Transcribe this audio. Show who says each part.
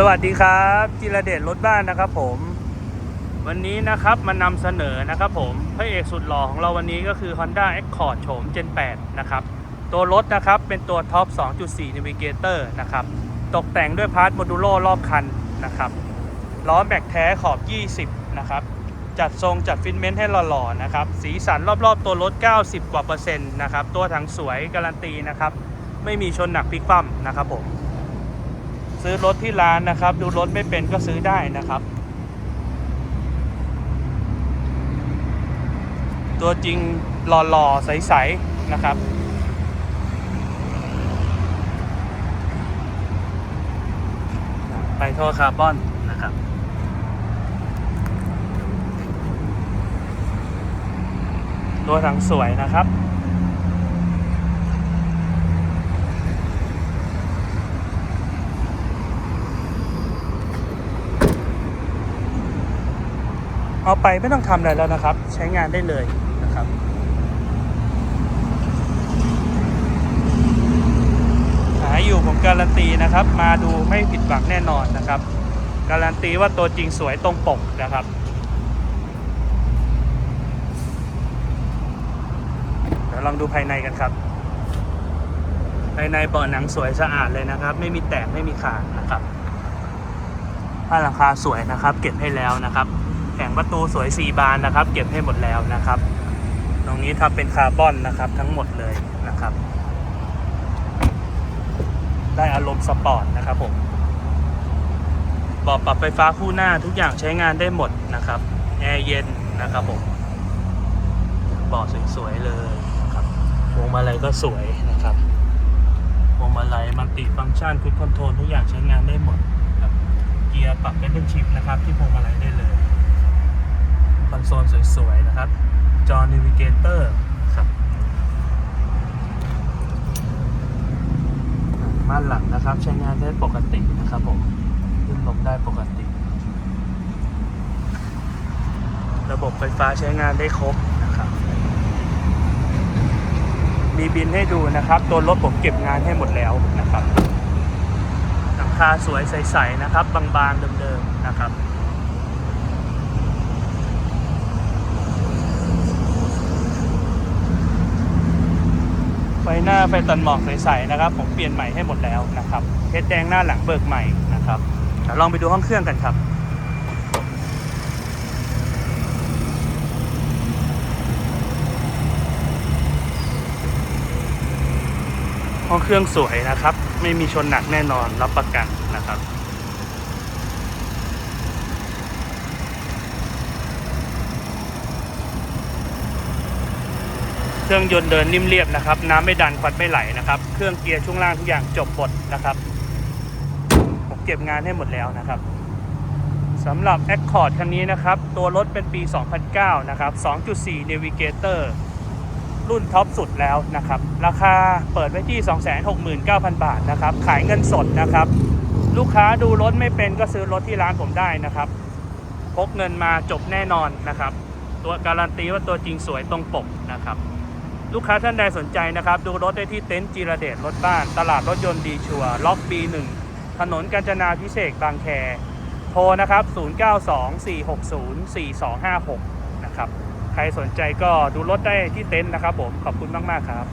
Speaker 1: สวัสดีครับจิรเดชรถบ้านนะครับผม วันนี้นะครับมานำเสนอนะครับผมพระเอกสุดหล่อของเราวันนี้ก็คือ Honda Accord โฉม Gen 8 นะครับ ตัวรถนะครับเป็นตัวท็อป 2.4 Navigator นะครับ ตกแต่งด้วยพาร์ทโมดูโลรอบคันนะครับล้อแม็กแท้ขอบ 20 นะครับ จัดทรงจัดฟินเมนต์ให้หล่อๆนะครับ สีสันรอบๆตัวรถ 90 กว่าเปอร์เซ็นต์นะครับ ตัวถังสวยการันตีนะครับ ไม่มีชนหนักพลิกคว่ำนะครับผม ซื้อรถที่ร้านนะครับ ดูรถไม่เป็นก็ซื้อได้นะครับ ตัวจริงหล่อๆ ใสๆ นะครับไปโทษคาร์บอนนะครับ ตัวถังสวยนะครับ เอาไปไม่ต้องทำอะไรแล้วนะครับ ใช้งานได้เลยนะครับหาอยู่ผมการันตีนะครับ มาดูไม่ผิดหวังแน่นอนนะครับ การันตีว่าตัวจริงสวยตรงปกนะครับเดี๋ยวลองดูภายในกันครับ ภายในเบาะหนังสวยสะอาดเลยนะครับ ไม่มีแตกไม่มีขาดนะครับผ้าหลังคาสวยนะครับ เก็บให้แล้วนะครับ แผงประตูสวย 4 บานนะครับ เก็บให้หมดแล้วนะครับ ตรงนี้ทำเป็นคาร์บอนนะครับทั้งหมดเลยนะครับ ได้อารมณ์สปอร์ตนะครับผมบาะปรับไฟฟ้าคู่หน้าทุกอย่างใช้งานได้หมดนะครับแอร์เย็นนะครับผมบาะสวยๆเลยนะครับพวงมาลัยก็สวยนะครับพวงมาลัยมัลติฟังก์ชันคุดคอนโทรลทุกอย่างใช้งานได้หมดเกียร์ปรับเป็นเป็นชิปนะครับที่พวงมาลัยได้เลย อนโซลสวยๆนะครับ จอ Navigator ครับม่านหลังนะครับ ใช้งานได้ปกตินะครับผมขึ้นลงได้ปกติ ระบบไฟฟ้าใช้งานได้ครบนะครับ มีบินให้ดูนะครับ ตัวรถผมเก็บงานให้หมดแล้วนะครับหลังคาสวยใสๆนะครับ บางๆเดิมๆนะครับ หน้าไฟตันหมอกใสๆนะครับ ผมเปลี่ยนใหม่ให้หมดแล้วนะครับเพชรแดงหน้าหลังเบิกใหม่นะครับเดี๋ยวลองไปดูห้องเครื่องกันครับห้องเครื่องสวยนะครับ ไม่มีชนหนักแน่นอนรับประกันนะครับ เครื่องยนต์เดินนิ่มเรียบนะครับ น้ำไม่ดันควันไม่ไหลนะครับ เครื่องเกียร์ช่วงล่างทุกอย่างจบหมดนะครับผมเก็บงานให้หมดแล้วนะครับสำหรับ Accord คันนี้นะครับ ตัวรถเป็นปี 2009 นะครับ 2.4 Navigator รุ่นท็อปสุดแล้วนะครับ ราคาเปิดไว้ที่ 269,000 บาทนะครับ ขายเงินสดนะครับ ลูกค้าดูรถไม่เป็นก็ซื้อรถที่ร้านผมได้นะครับพกเงินมาจบแน่นอนนะครับ ตัวการันตีว่าตัวจริงสวยตรงปกนะครับ ลูกค้าท่านใดสนใจนะครับ ดูรถได้ที่เต็นท์จีระเดชรถบ้าน ตลาดรถยนต์ดีชัวล็อก B1 ถนนกาญจนาพิเศษบางแค โทรนะครับ 0924604256 นะครับ ใครสนใจก็ดูรถได้ที่เต็นท์นะครับผม ขอบคุณมาก ๆ ครับ